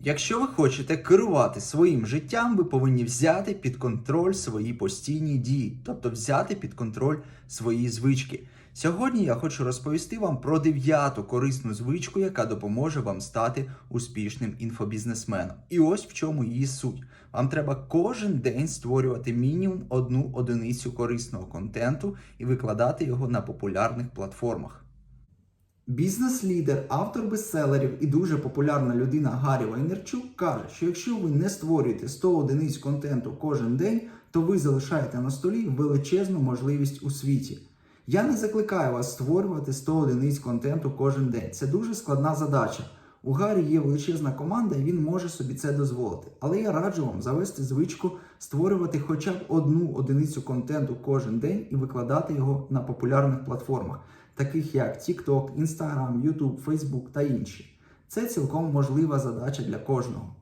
Якщо ви хочете керувати своїм життям, ви повинні взяти під контроль свої постійні дії, тобто взяти під контроль свої звички. Сьогодні я хочу розповісти вам про дев'яту корисну звичку, яка допоможе вам стати успішним інфобізнесменом. І ось в чому її суть. Вам треба кожен день створювати мінімум одну одиницю корисного контенту і викладати його на популярних платформах. Бізнес-лідер, автор бестселерів і дуже популярна людина Гаррі Вайнерчук каже, що якщо ви не створюєте 100 одиниць контенту кожен день, то ви залишаєте на столі величезну можливість у світі. Я не закликаю вас створювати 100 одиниць контенту кожен день. Це дуже складна задача. У Гаррі є величезна команда, і він може собі це дозволити. Але я раджу вам завести звичку створювати хоча б одну одиницю контенту кожен день і викладати його на популярних платформах, таких як TikTok, Instagram, YouTube, Facebook та інші. Це цілком можлива задача для кожного.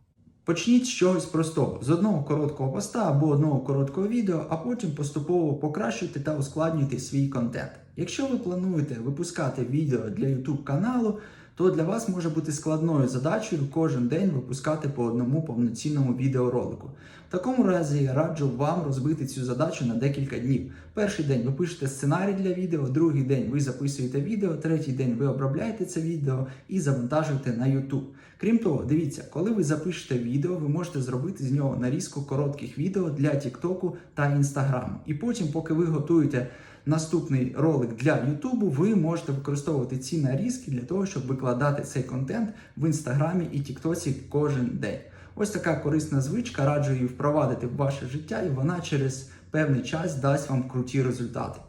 Почніть з чогось простого, з одного короткого поста або одного короткого відео, а потім поступово покращуйте та ускладнюйте свій контент. Якщо ви плануєте випускати відео для YouTube каналу, то для вас може бути складною задачею кожен день випускати по одному повноцінному відеоролику. В такому разі я раджу вам розбити цю задачу на декілька днів. Перший день ви пишете сценарій для відео, другий день ви записуєте відео, третій день ви обробляєте це відео і завантажуєте на YouTube. Крім того, дивіться, коли ви запишете відео, ви можете зробити з нього нарізку коротких відео для TikTok та Instagram. І потім, поки ви готуєте наступний ролик для Ютубу, ви можете використовувати ці нарізки для того, щоб викладати цей контент в інстаграмі і Тіктоці кожен день. Ось така корисна звичка, раджу її впровадити в ваше життя, і вона через певний час дасть вам круті результати.